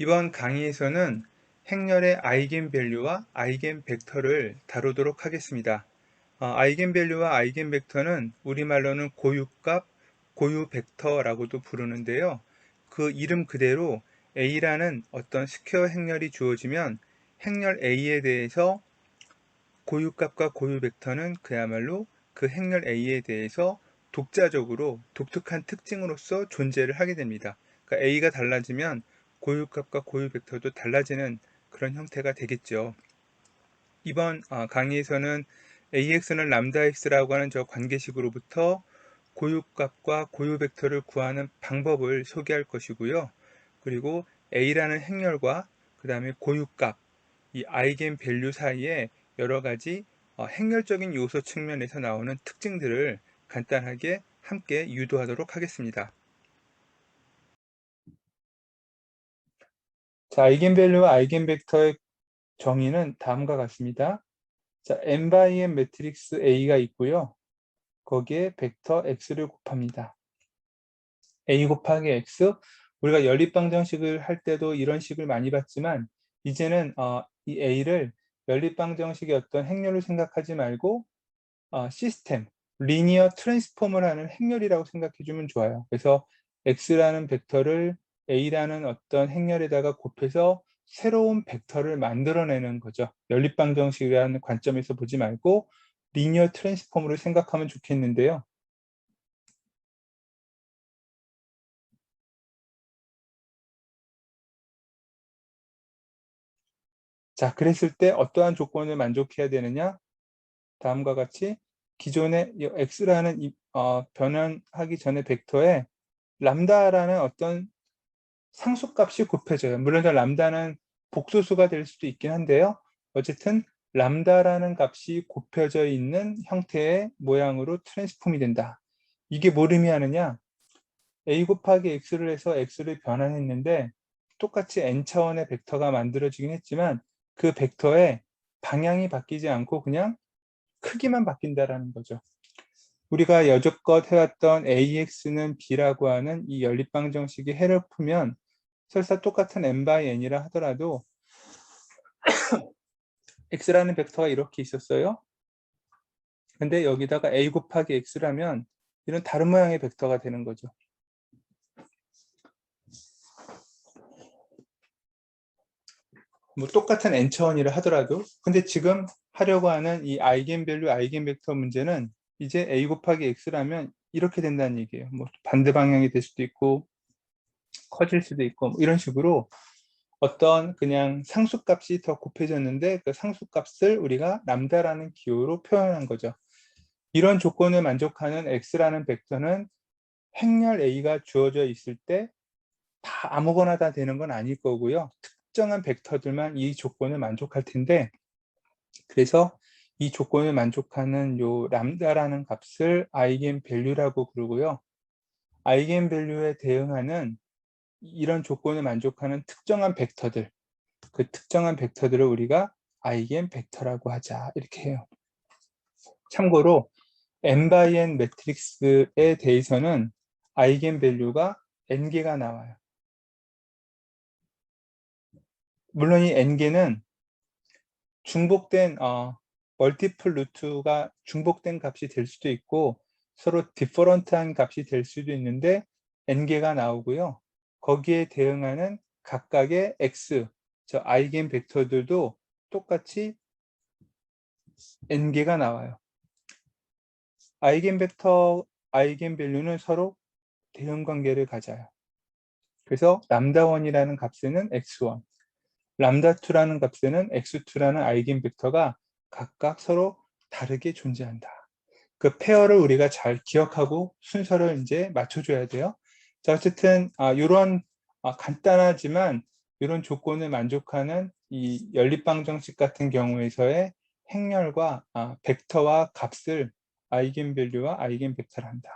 이번 강의에서는 행렬의 아이겐밸류와 아이겐벡터를 다루도록 하겠습니다. 어, 아이겐밸류와 아이겐벡터는 우리말로는 고유값, 고유벡터라고도 부르는데요. 그 이름 그대로 A라는 어떤 스퀘어 행렬이 주어지면 행렬 A에 대해서 고유값과 고유벡터는 그야말로 그 행렬 A에 대해서 독자적으로 독특한 특징으로서 존재를 하게 됩니다. 그러니까 A가 달라지면 고유값과 고유벡터도 달라지는 그런 형태가 되겠죠. 이번 어, 강의에서는 AX는 람다X라고 하는 저 관계식으로부터 고유값과 고유벡터를 구하는 방법을 소개할 것이고요. 그리고 A라는 행렬과 그 다음에 고유값, 이 아이겐 밸류 사이에 여러 가지 어, 행렬적인 요소 측면에서 나오는 특징들을 간단하게 함께 유도하도록 하겠습니다. 자, 아이겐밸류와 아이겐벡터의 정의는 다음과 같습니다. 자, n by n 매트릭스 A가 있고요. 거기에 벡터 x를 곱합니다. a 곱하기 x 우리가 연립방정식을 할 때도 이런 식을 많이 봤지만 이제는 어, 이 a를 연립방정식의 어떤 행렬을 생각하지 말고 어, 시스템, 리니어 트랜스폼을 하는 행렬이라고 생각해 주면 좋아요. 그래서 x라는 벡터를 a라는 어떤 행렬에다가 곱해서 새로운 벡터를 만들어내는 거죠. 연립방정식이라는 관점에서 보지 말고 리니어 트랜스폼으로 생각하면 좋겠는데요. 자, 그랬을 때 어떠한 조건을 만족해야 되느냐? 다음과 같이 기존의 x라는 어, 변환하기 전에 벡터에 람다라는 어떤 상수값이 곱해져요. 물론 람다는 복소수가 될 수도 있긴 한데요. 어쨌든 람다라는 값이 곱혀져 있는 형태의 모양으로 트랜스폼이 된다. 이게 뭘 의미하느냐? a 곱하기 x를 해서 x를 변환했는데 똑같이 n차원의 벡터가 만들어지긴 했지만 그 벡터의 방향이 바뀌지 않고 그냥 크기만 바뀐다라는 거죠. 우리가 여태껏 해왔던 AX는 B라고 하는 이 연립방정식의 해를 풀면 설사 똑같은 n by n이라 하더라도 x라는 벡터가 이렇게 있었어요. 근데 여기다가 a 곱하기 x라면 이런 다른 모양의 벡터가 되는 거죠. 뭐 똑같은 n차원이라 하더라도 근데 지금 하려고 하는 이 아이겐밸류 아이겐벡터 문제는 이제 a 곱하기 x라면 이렇게 된다는 얘기예요. 뭐 반대 방향이 될 수도 있고 커질 수도 있고 뭐 이런 식으로 어떤 그냥 상수값이 더 곱해졌는데 그 상수값을 우리가 람다라는 기호로 표현한 거죠. 이런 조건을 만족하는 x라는 벡터는 행렬 a가 주어져 있을 때 다 아무거나 다 되는 건 아닐 거고요. 특정한 벡터들만 이 조건을 만족할 텐데 그래서 이 조건을 만족하는 요 람다라는 값을 아이겐 밸류라고 부르고요. 아이겐 밸류에 대응하는 이런 조건을 만족하는 특정한 벡터들 그 특정한 벡터들을 우리가 아이겐 벡터라고 하자 이렇게 해요. 참고로 n by n 매트릭스에 대해서는 아이겐 밸류가 n개가 나와요. 물론 이 n개는 중복된 어, 멀티플 루트가 중복된 값이 될 수도 있고 서로 디퍼런트한 값이 될 수도 있는데 n개가 나오고요. 거기에 대응하는 각각의 x, 저 아이겐 벡터들도 똑같이 n개가 나와요. 아이겐 벡터, 아이겐 밸류는 서로 대응 관계를 가져요. 그래서 람다1이라는 값에는 x1, 람다2라는 값에는 x2라는 아이겐 벡터가 각각 서로 다르게 존재한다. 그 페어를 우리가 잘 기억하고 순서를 이제 맞춰줘야 돼요. 자, 어쨌든 아, 이런 아, 간단하지만 이런 조건을 만족하는 이 연립방정식 같은 경우에서의 행렬과 아, 벡터와 값을 아이겐밸류와 아이겐벡터를 한다.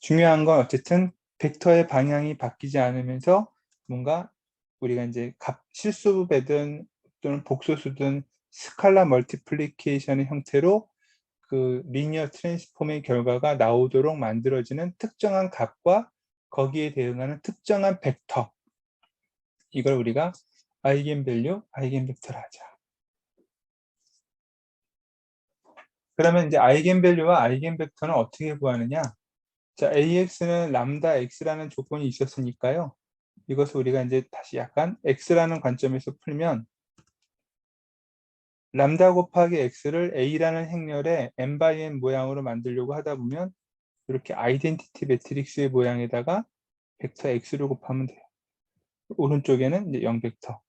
중요한 건 어쨌든 벡터의 방향이 바뀌지 않으면서 뭔가 우리가 이제 값 실수배든 또는 복소수든 스칼라 멀티플리케이션의 형태로 그 리니어 트랜스폼의 결과가 나오도록 만들어지는 특정한 값과 거기에 대응하는 특정한 벡터 이걸 우리가 아이겐밸류, 아이겐벡터를 하자. 그러면 이제 아이겐밸류와 아이겐벡터는 어떻게 구하느냐? 자, AX는 람다 X라는 조건이 있었으니까요. 이것을 우리가 이제 다시 약간 X라는 관점에서 풀면 람다 곱하기 X를 A라는 행렬의 n by n 모양으로 만들려고 하다 보면 이렇게 아이덴티티 매트릭스의 모양에다가 벡터 X를 곱하면 돼요. 오른쪽에는 이제 0벡터.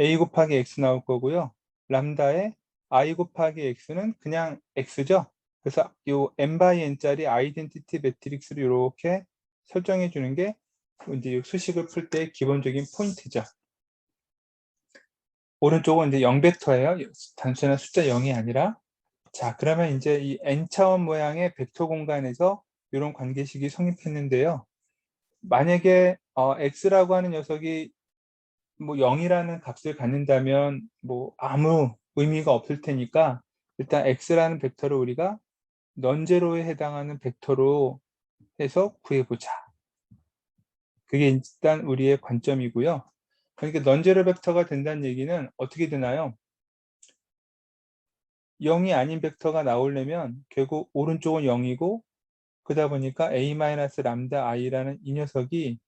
A 곱하기 X 나올 거고요. 람다의 I 곱하기 X는 그냥 X죠. 그래서 요 n by n짜리 아이덴티티 매트릭스를 이렇게 설정해 주는 게 이제 수식을 풀 때 기본적인 포인트죠. 오른쪽은 이제 0벡터예요. 단순한 숫자 0이 아니라. 자, 그러면 이제 이 n차원 모양의 벡터 공간에서 이런 관계식이 성립했는데요. 만약에 어, x라고 하는 녀석이 뭐 0이라는 값을 갖는다면 뭐 아무 의미가 없을 테니까 일단 x라는 벡터를 우리가 넌제로에 해당하는 벡터로 해서 구해보자. 그게 일단 우리의 관점이고요. 그러니까 넌제로 벡터가 된다는 얘기는 어떻게 되나요? 0이 아닌 벡터가 나오려면 결국 오른쪽은 0이고 그러다 보니까 a-람다 i라는 이 녀석이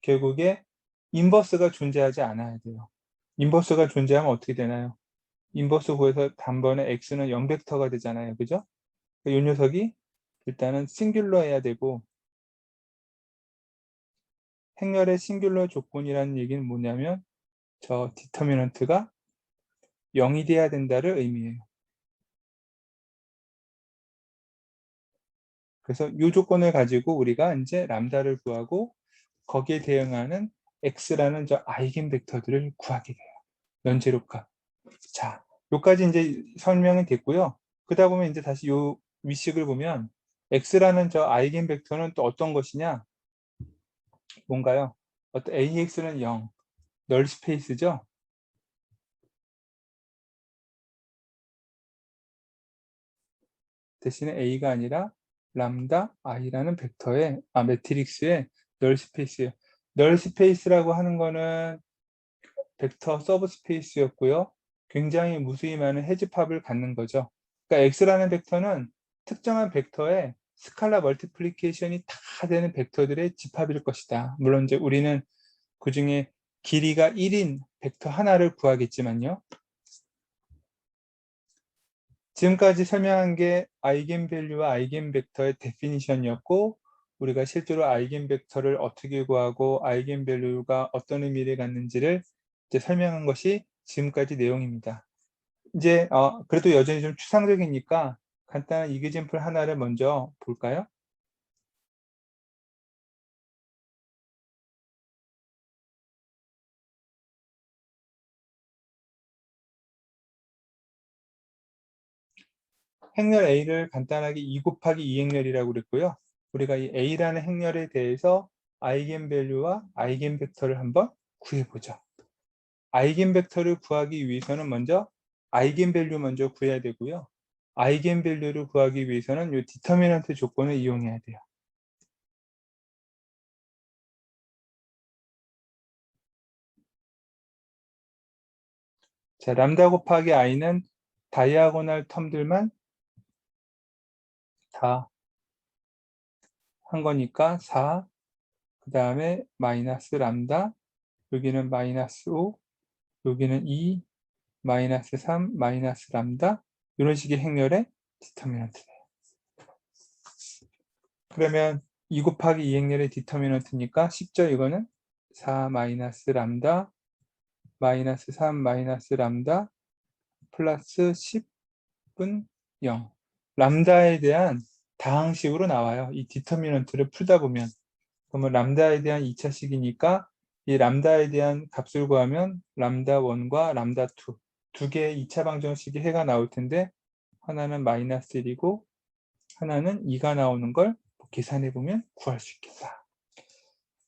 결국에 인버스가 존재하지 않아야 돼요. 인버스가 존재하면 어떻게 되나요? 인버스 구해서 단번에 x는 0벡터가 되잖아요. 그죠? 이 녀석이 일단은 싱귤러 해야 되고 행렬의 싱귤러 조건이라는 얘기는 뭐냐면 저 디터미넌트가 0이 돼야 된다를 의미해요. 그래서 이 조건을 가지고 우리가 이제 람다를 구하고 거기에 대응하는 x라는 저 아이겐 벡터들을 구하게 돼요. 연제로 값. 자, 여기까지 이제 설명이 됐고요. 그러다 보면 이제 다시 요 위식을 보면 x라는 저 아이겐 벡터는 또 어떤 것이냐? 뭔가요? 어떤 ax는 0, 널 스페이스죠? 대신에 a가 아니라 람다 i라는 벡터의 아 매트릭스의 널 스페이스예요. 널 스페이스라고 하는 거는 벡터 서브 스페이스였고요. 굉장히 무수히 많은 해집합을 갖는 거죠. 그러니까 x라는 벡터는 특정한 벡터의 스칼라 멀티플리케이션이 다 되는 벡터들의 집합일 것이다. 물론 이제 우리는 그 중에 길이가 1인 벡터 하나를 구하겠지만요. 지금까지 설명한 게 아이겐 밸류와 아이겐 벡터의 데피니션이었고 우리가 실제로 아이겐 벡터를 어떻게 구하고 아이겐 밸류가 어떤 의미를 갖는지를 이제 설명한 것이 지금까지 내용입니다. 이제 어, 그래도 여전히 좀 추상적이니까 간단한 이그젠플 하나를 먼저 볼까요? 행렬 A를 간단하게 2 곱하기 2 행렬이라고 그랬고요. 우리가 이 A라는 행렬에 대해서 아이겐밸류와 아이겐벡터를 한번 구해보죠. 아이겐벡터를 구하기 위해서는 먼저 아이겐밸류 먼저 구해야 되고요. 아이겐밸류를 구하기 위해서는 이 디터미넌트 조건을 이용해야 돼요. 자, 람다 곱하기 i는 다이아고널 텀들만 다한 거니까 4, 그 다음에 마이너스 람다, 여기는 마이너스 5, 여기는 2, 마이너스 3, 마이너스 람다. 이런 식의 행렬의 디터미넌트예요. 그러면 2 곱하기 2 행렬의 디터미넌트니까 쉽죠 이거는 4 마이너스 람다. 마이너스 3 마이너스 람다. 플러스 10분 0 람다에 대한 다항식으로 나와요. 이 디터미넌트를 풀다 보면 그러면 람다에 대한 2차식이니까 이 람다에 대한 값을 구하면 람다 1과 람다 2 두 개의 2차 방정식이 해가 나올 텐데 하나는 마이너스 1이고 하나는 2가 나오는 걸 계산해 보면 구할 수 있겠다.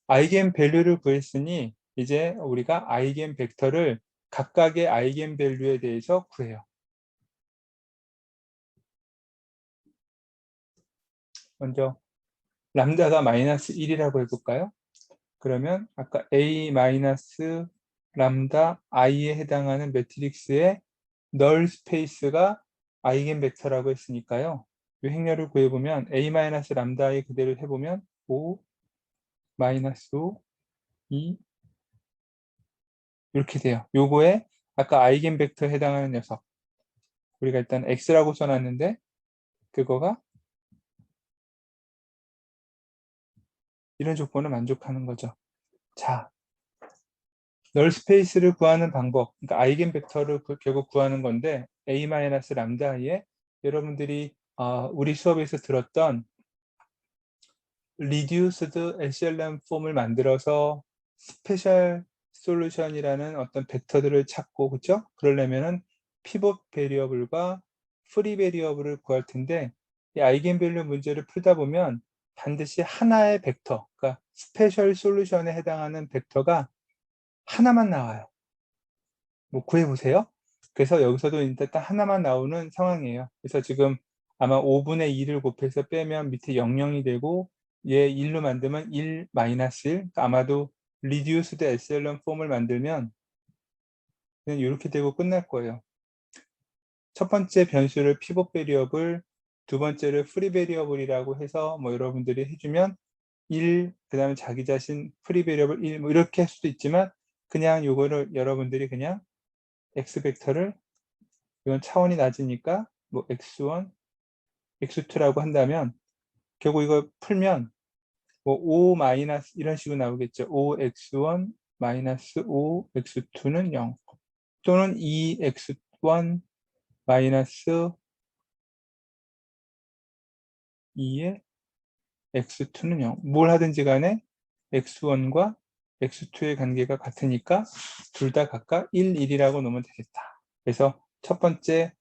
아이겐 밸류를 구했으니 이제 우리가 아이겐 벡터를 각각의 아이겐 밸류에 대해서 구해요. 먼저 람다가 마이너스 1이라고 해볼까요? 그러면 아까 a 마이너스 람다 i에 해당하는 매트릭스의 널 스페이스가 아이겐 벡터라고 했으니까요. 이 행렬을 구해보면 a 마이너스 람다 i 그대로 해보면 5 마이너스 5 2 이렇게 돼요. 요거에 아까 아이겐 벡터에 해당하는 녀석 우리가 일단 x라고 써놨는데 그거가 이런 조건을 만족하는 거죠. 자, 널 스페이스를 구하는 방법, 그러니까 아이겐 벡터를 그- 결국 구하는 건데 a 마이너스 람다에 여러분들이 어, 우리 수업에서 들었던 reduced SLM 폼을 만들어서 스페셜 솔루션이라는 어떤 벡터들을 찾고 그렇죠? 그러려면은 피벗 베리어블과 프리 베리어블을 구할 텐데 이 아이겐 밸류 문제를 풀다 보면 반드시 하나의 벡터, 그러니까 스페셜 솔루션에 해당하는 벡터가 하나만 나와요. 뭐 구해보세요. 그래서 여기서도 일단 딱 하나만 나오는 상황이에요. 그래서 지금 아마 5분의 2를 곱해서 빼면 밑에 00이 되고 얘 1로 만들면 1 마이너스 1 그러니까 아마도 reduced SLM 폼을 만들면 그냥 이렇게 되고 끝날 거예요. 첫 번째 변수를 피벗 베리어블, 두 번째를 프리 베리어블이라고 해서 뭐 여러분들이 해주면 1, 그 다음에 자기 자신 프리 베리어블 1, 뭐 이렇게 할 수도 있지만 그냥 요거를 여러분들이 그냥 x 벡터를 이건 차원이 낮으니까 뭐 x1, x2라고 한다면 결국 이거 풀면 뭐5 마이너스 이런 식으로 나오겠죠. 5x1 마이너스 5x2는 0 또는 2x1 마이너스 2의 x2는 0. 뭘 하든지 간에 x1과 x2의 관계가 같으니까 둘 다 각각 1, 1이라고 놓으면 되겠다. 그래서 첫 번째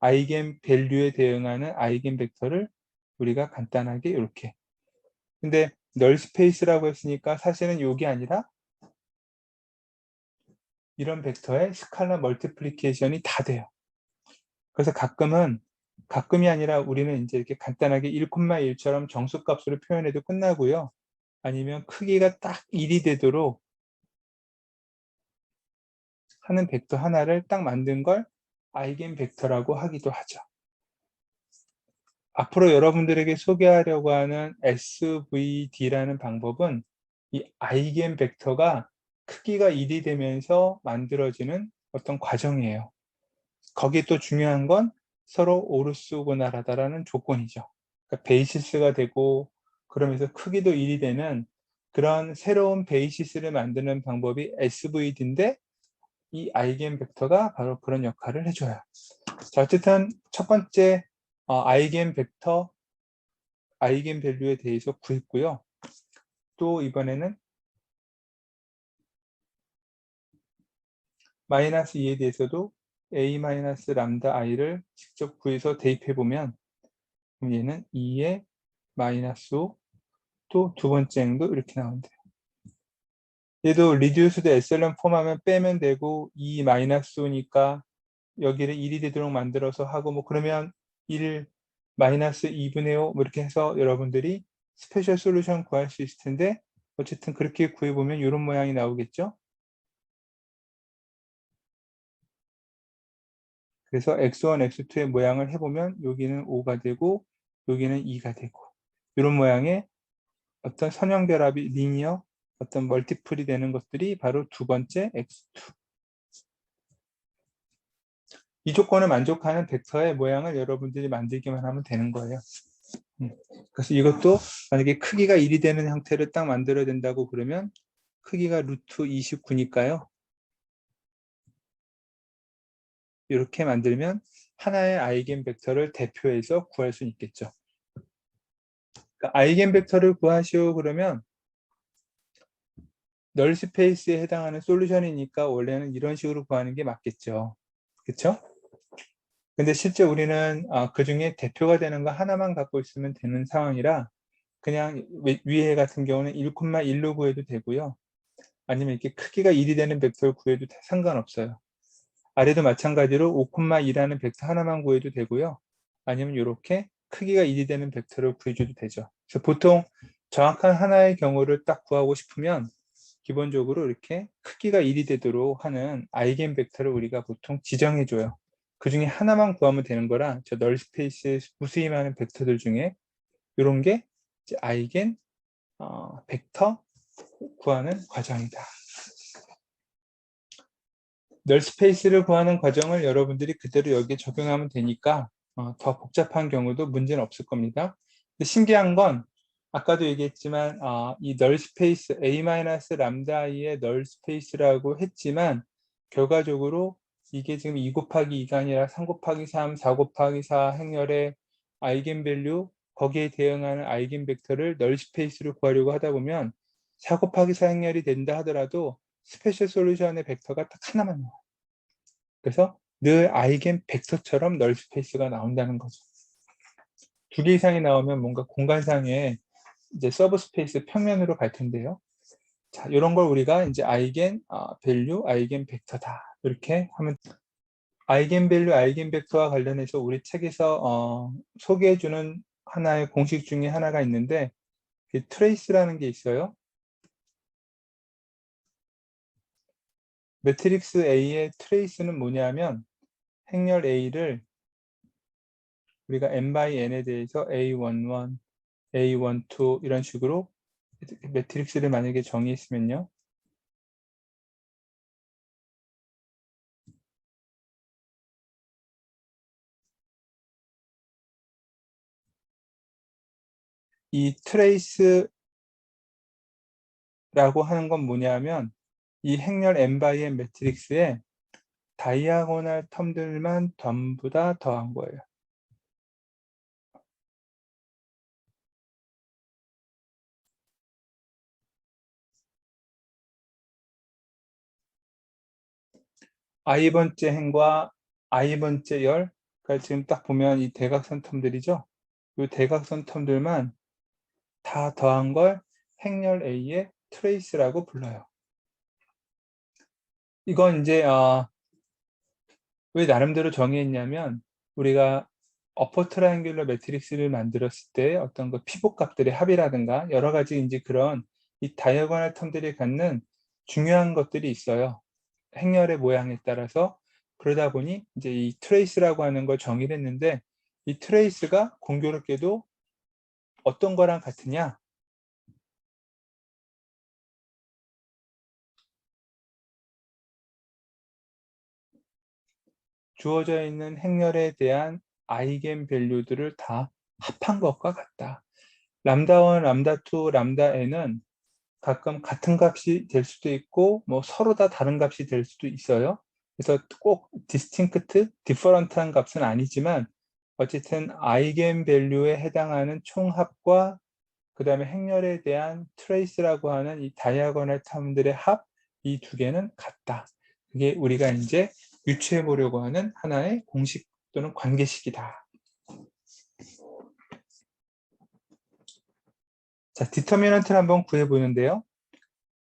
아이겐 밸류에 대응하는 아이겐 벡터를 우리가 간단하게 이렇게 근데 널 스페이스라고 했으니까 사실은 여기 아니라 이런 벡터의 스칼라 멀티플리케이션이 다 돼요. 그래서 가끔은 가끔이 아니라 우리는 이제 이렇게 간단하게 1,1처럼 정수값으로 표현해도 끝나고요. 아니면 크기가 딱 1이 되도록 하는 벡터 하나를 딱 만든 걸 아이겐 벡터라고 하기도 하죠. 앞으로 여러분들에게 소개하려고 하는 SVD라는 방법은 이 아이겐 벡터가 크기가 1이 되면서 만들어지는 어떤 과정이에요. 거기에 또 중요한 건 서로 오르스고나라다라는 조건이죠. 그러니까 베이시스가 되고 그러면서 크기도 1이 되는 그런 새로운 베이시스를 만드는 방법이 SVD인데 이 아이겐 벡터가 바로 그런 역할을 해줘요. 자, 어쨌든 첫 번째 어, 아이겐 벡터, 아이겐 밸류에 대해서 구했고요. 또 이번에는 마이너스 2에 대해서도 a 마이너스 람다 i를 직접 구해서 대입해 보면 얘는 2의 마이너스 5, 또 두 번째 행도 이렇게 나온대요. 얘도 리듀스드 SLM 폼하면 빼면 되고 2 마이너스 5니까 여기를 1이 되도록 만들어서 하고 뭐 그러면 1 마이너스 2분의 5 뭐 이렇게 해서 여러분들이 스페셜 솔루션 구할 수 있을 텐데 어쨌든 그렇게 구해보면 이런 모양이 나오겠죠. 그래서 x1, x2의 모양을 해보면 여기는 5가 되고 여기는 2가 되고 이런 모양의 어떤 선형 결합이 리니어 어떤 멀티플이 되는 것들이 바로 두 번째 x2 이 조건을 만족하는 벡터의 모양을 여러분들이 만들기만 하면 되는 거예요. 음, 그래서 이것도 만약에 크기가 1이 되는 형태를 딱 만들어야 된다고 그러면 크기가 루트 29니까요. 이렇게 만들면 하나의 아이겐 벡터를 대표해서 구할 수 있겠죠. 그러니까 아이겐 벡터를 구하시오 그러면 널 스페이스에 해당하는 솔루션이니까 원래는 이런 식으로 구하는 게 맞겠죠. 그렇죠? 근데 실제 우리는 아, 그 중에 대표가 되는 거 하나만 갖고 있으면 되는 상황이라 그냥 위에 같은 경우는 1,1로 구해도 되고요. 아니면 이렇게 크기가 1이 되는 벡터를 구해도 상관없어요. 아래도 마찬가지로 5,2라는 벡터 하나만 구해도 되고요. 아니면 이렇게 크기가 1이 되는 벡터를 구해줘도 되죠. 그래서 보통 정확한 하나의 경우를 딱 구하고 싶으면 기본적으로 이렇게 크기가 1이 되도록 하는 아이겐 벡터를 우리가 보통 지정해 줘요. 그 중에 하나만 구하면 되는 거라 저 널 스페이스에 무수히 많은 벡터들 중에 이런 게 아이겐 어, 벡터 구하는 과정이다. 널 스페이스를 구하는 과정을 여러분들이 그대로 여기에 적용하면 되니까 어, 더 복잡한 경우도 문제는 없을 겁니다. 신기한 건 아까도 얘기했지만 어, 이널 스페이스 a-람다 i의 널 스페이스라고 했지만 결과적으로 이게 지금 2 곱하기 2가 아니라 3 곱하기 3, 4 곱하기 4 행렬의 아이겐밸류 거기에 대응하는 아이겐 벡터를 널 스페이스로 구하려고 하다 보면 4 곱하기 4 행렬이 된다 하더라도 스페셜 솔루션의 벡터가 딱 하나만 나와요. 그래서 늘 아이겐 벡터처럼 널 스페이스가 나온다는 거죠. 두 개 이상이 나오면 뭔가 공간상에 이제 서브 스페이스 평면으로 갈 텐데요. 자, 이런 걸 우리가 이제 아이겐 어, 밸류, 아이겐 벡터다. 이렇게 하면 아이겐 밸류, 아이겐 벡터와 관련해서 우리 책에서 어, 소개해 주는 하나의 공식 중에 하나가 있는데 그 트레이스라는 게 있어요. 매트릭스 A의 트레이스는 뭐냐면 행렬 A를 우리가 n by n에 대해서 A11, A12 이런 식으로 매트릭스를 만약에 정의했으면요. 이 트레이스라고 하는 건 뭐냐면 이 행렬 n by n 매트릭스에 다이아고널 텀들만 전부 다 더한 거예요. i번째 행과 i번째 열, 그러니까 지금 딱 보면 이 대각선 텀들이죠. 이 대각선 텀들만 다 더한 걸 행렬 A의 트레이스라고 불러요. 이건 이제 어, 왜 나름대로 정의했냐면 우리가 어퍼 트라이앵귤러 매트릭스를 만들었을 때 어떤 그 피복 값들의 합이라든가 여러 가지 이제 그런 이 다이어고널 텀들이 갖는 중요한 것들이 있어요. 행렬의 모양에 따라서 그러다 보니 이제 이 트레이스라고 하는 걸 정의를 했는데 이 트레이스가 공교롭게도 어떤 거랑 같으냐 주어져 있는 행렬에 대한 아이겐 밸류들을 다 합한 것과 같다. 람다1, 람다2, 람다 n은 가끔 같은 값이 될 수도 있고 뭐 서로 다 다른 값이 될 수도 있어요. 그래서 꼭 디스팅크트, 디퍼런트한 값은 아니지만 어쨌든 아이겐 밸류에 해당하는 총합과 그 다음에 행렬에 대한 트레이스라고 하는 이 다이아고널 텀들의 합 이 두 개는 같다. 그게 우리가 이제 유추해 보려고 하는 하나의 공식 또는 관계식이다. 자, 디터미넌트를 한번 구해 보는데요.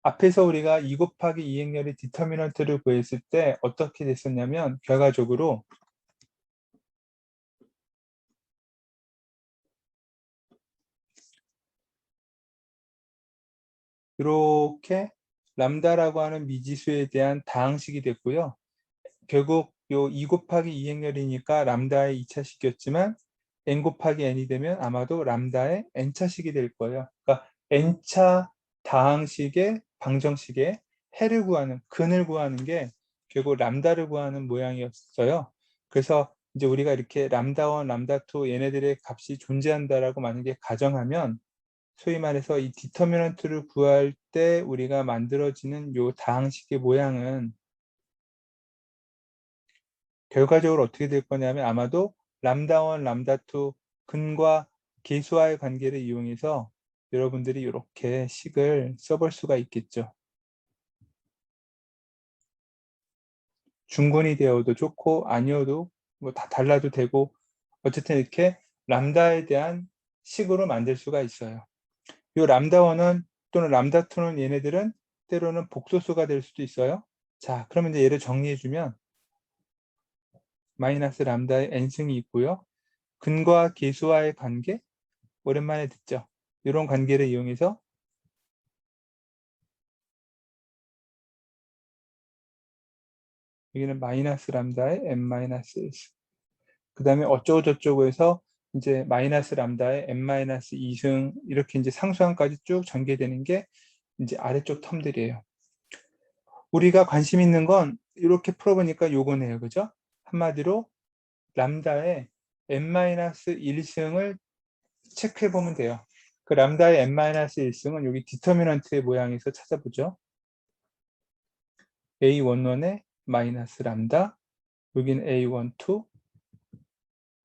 앞에서 우리가 2 곱하기 2 행렬의 디터미넌트를 구했을 때 어떻게 됐었냐면 결과적으로 이렇게 람다라고 하는 미지수에 대한 다항식이 됐고요. 결국 요2 곱하기 2 행렬이니까 람다의 2차식이었지만 n 곱하기 n이 되면 아마도 람다의 n차식이 될 거예요. 그러니까 n차 다항식의 방정식의 해를 구하는 근을 구하는 게 결국 람다를 구하는 모양이었어요. 그래서 이제 우리가 이렇게 람다1, 람다2 얘네들의 값이 존재한다라고 만약에 가정하면 소위 말해서 이 디터미넌트를 구할 때 우리가 만들어지는 요 다항식의 모양은 결과적으로 어떻게 될 거냐면 아마도 람다1, 람다2 근과 계수와의 관계를 이용해서 여러분들이 이렇게 식을 써볼 수가 있겠죠. 중근이 되어도 좋고 아니어도 뭐 다 달라도 되고 어쨌든 이렇게 람다에 대한 식으로 만들 수가 있어요. 이 람다1은 또는 람다2는 얘네들은 때로는 복소수가 될 수도 있어요. 자, 그러면 이제 얘를 정리해 주면 마이너스 람다의 n승이 있고요. 근과 계수와의 관계 오랜만에 듣죠. 이런 관계를 이용해서 여기는 마이너스 람다의 n 마이너스 1. 그 다음에 어쩌고 저쩌고 해서 이제 마이너스 람다의 n 마이너스 2승 이렇게 이제 상수항까지 쭉 전개되는 게 이제 아래쪽 텀들이에요. 우리가 관심 있는 건 이렇게 풀어보니까 요거네요. 그죠? 한마디로 람다의 n-1승을 체크해 보면 돼요. 그 람다의 n-1승은 여기 디터미넌트의 모양에서 찾아보죠. a11의 마이너스 람다, 여기는 a12,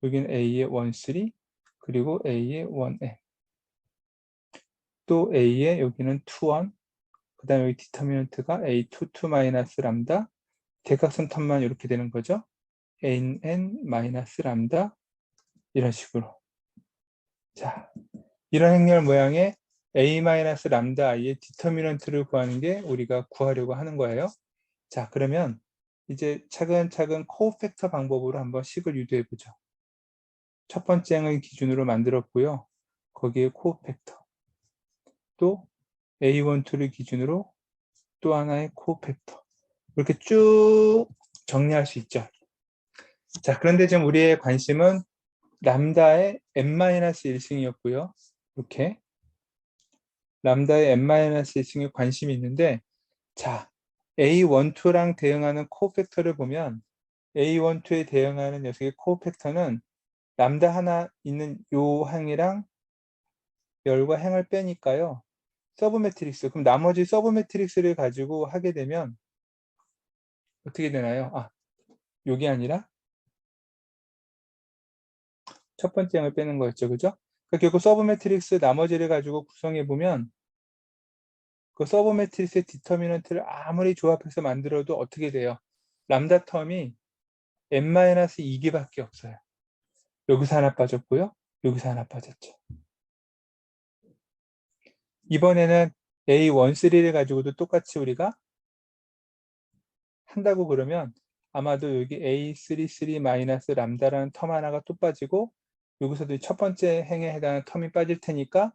여기는 a의 13, 그리고 a의 1n. 또 a의 여기는 21, 그 다음에 여기 디터미넌트가 a22 마이너스 람다, 대각선 텀만 이렇게 되는 거죠. Nn 마이너스 람다? 이런 식으로. 자 이런 행렬 모양의 a 마이너스 람다 i의 디터미넌트를 구하는 게 우리가 구하려고 하는 거예요. 자 그러면 이제 차근차근 코팩터 방법으로 한번 식을 유도해 보죠. 첫 번째 행을 기준으로 만들었고요. 거기에 코팩터. 또 a12를 기준으로 또 하나의 코팩터. 이렇게 쭉 정리할 수 있죠 자, 그런데 지금 우리의 관심은 람다의 n-1승이었고요. 이렇게 람다의 n-1승에 관심이 있는데 자, A12랑 대응하는 코팩터를 보면 A12에 대응하는 녀석의 코팩터는 람다 하나 있는 요 항이랑 열과 행을 빼니까요. 서브 매트릭스. 그럼 나머지 서브 매트릭스를 가지고 하게 되면 어떻게 되나요? 아, 요게 아니라 첫 번째 항을 빼는 거였죠. 그죠? 그러니까 결국 서브 매트릭스 나머지를 가지고 구성해 보면 그 서브 매트릭스의 디터미넌트를 아무리 조합해서 만들어도 어떻게 돼요? 람다 텀이 n-2개밖에 없어요. 여기서 하나 빠졌고요. 여기서 하나 빠졌죠. 이번에는 A13를 가지고도 똑같이 우리가 한다고 그러면 아마도 여기 A33 람다라는 텀 하나가 또 빠지고 여기서도 첫 번째 행에 해당하는 텀이 빠질 테니까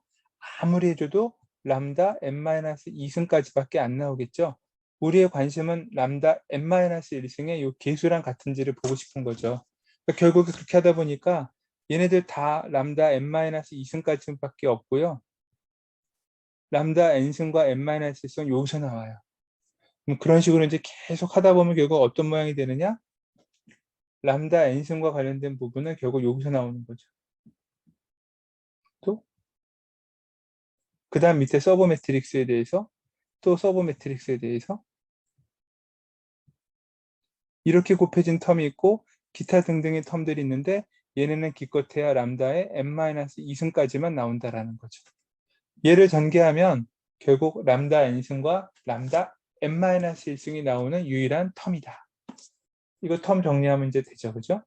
아무리 해줘도 람다 n-2승까지밖에 안 나오겠죠. 우리의 관심은 람다 n-1승의 이 개수랑 같은지를 보고 싶은 거죠. 그러니까 결국에 그렇게 하다 보니까 얘네들 다 람다 n-2승까지밖에 없고요. 람다 n승과 n-1승 여기서 나와요. 그런 식으로 이제 계속 하다 보면 결국 어떤 모양이 되느냐? 람다 n승과 관련된 부분은 결국 여기서 나오는 거죠. 그 다음 밑에 서브 매트릭스에 대해서 또 서브 매트릭스에 대해서 이렇게 곱해진 텀이 있고 기타 등등의 텀들이 있는데 얘네는 기껏해야 람다의 n-2승까지만 나온다라는 거죠. 얘를 전개하면 결국 람다 n승과 람다 n-1승이 나오는 유일한 텀이다. 이거 텀 정리하면 이제 되죠. 그죠?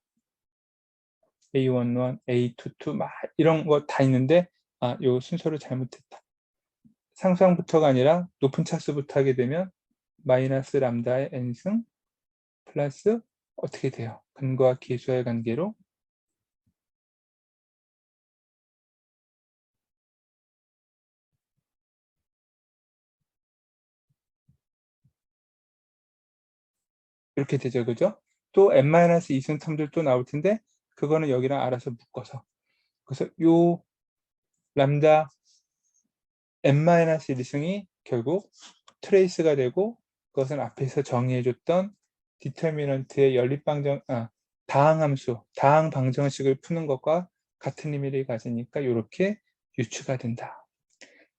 A11, A22 막 이런 거 다 있는데 아, 요 순서를 잘못했다. 상수항부터가 아니라 높은 차수부터 하게 되면 마이너스 람다의 n승 플러스 어떻게 돼요? 근과 계수의 관계로 이렇게 되죠. 그죠? 또 n-2승 텀들 또 나올 텐데 그거는 여기랑 알아서 묶어서 그래서 요 람다 n-1승이 결국 트레이스가 되고 그것은 앞에서 정의해줬던 디터미넌트의 연립방정, 아, 다항함수, 다항 방정식을 푸는 것과 같은 의미를 가지니까 이렇게 유추가 된다.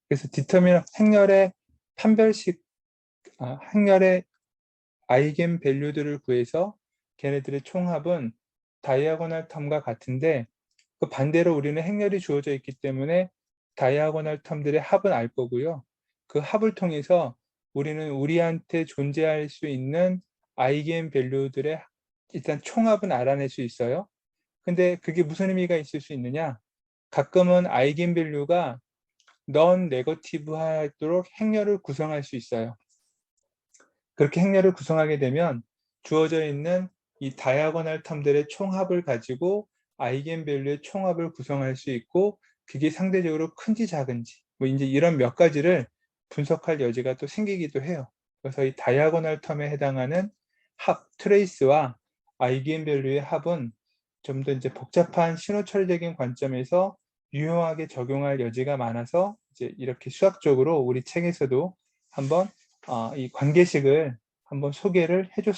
그래서 디터미넌 행렬의 판별식, 아, 행렬의 아이겐 밸류들을 구해서 걔네들의 총합은 다이아고널 텀과 같은데 그 반대로 우리는 행렬이 주어져 있기 때문에 다이아고널 텀들의 합은 알 거고요. 그 합을 통해서 우리는 우리한테 존재할 수 있는 아이겐 밸류들의 일단 총합은 알아낼 수 있어요. 근데 그게 무슨 의미가 있을 수 있느냐? 가끔은 아이겐 밸류가 넌 네거티브 하도록 행렬을 구성할 수 있어요. 그렇게 행렬을 구성하게 되면 주어져 있는 이 다이아고널 텀들의 총합을 가지고 아이겐 밸류의 총합을 구성할 수 있고 그게 상대적으로 큰지 작은지 뭐 이제 이런 몇 가지를 분석할 여지가 또 생기기도 해요. 그래서 이 다이아고널 텀에 해당하는 합 트레이스와 아이겐 밸류의 합은 좀 더 이제 복잡한 신호 처리적인 관점에서 유용하게 적용할 여지가 많아서 이제 이렇게 수학적으로 우리 책에서도 한번 어, 이 관계식을 한번 소개를 해줬습니다.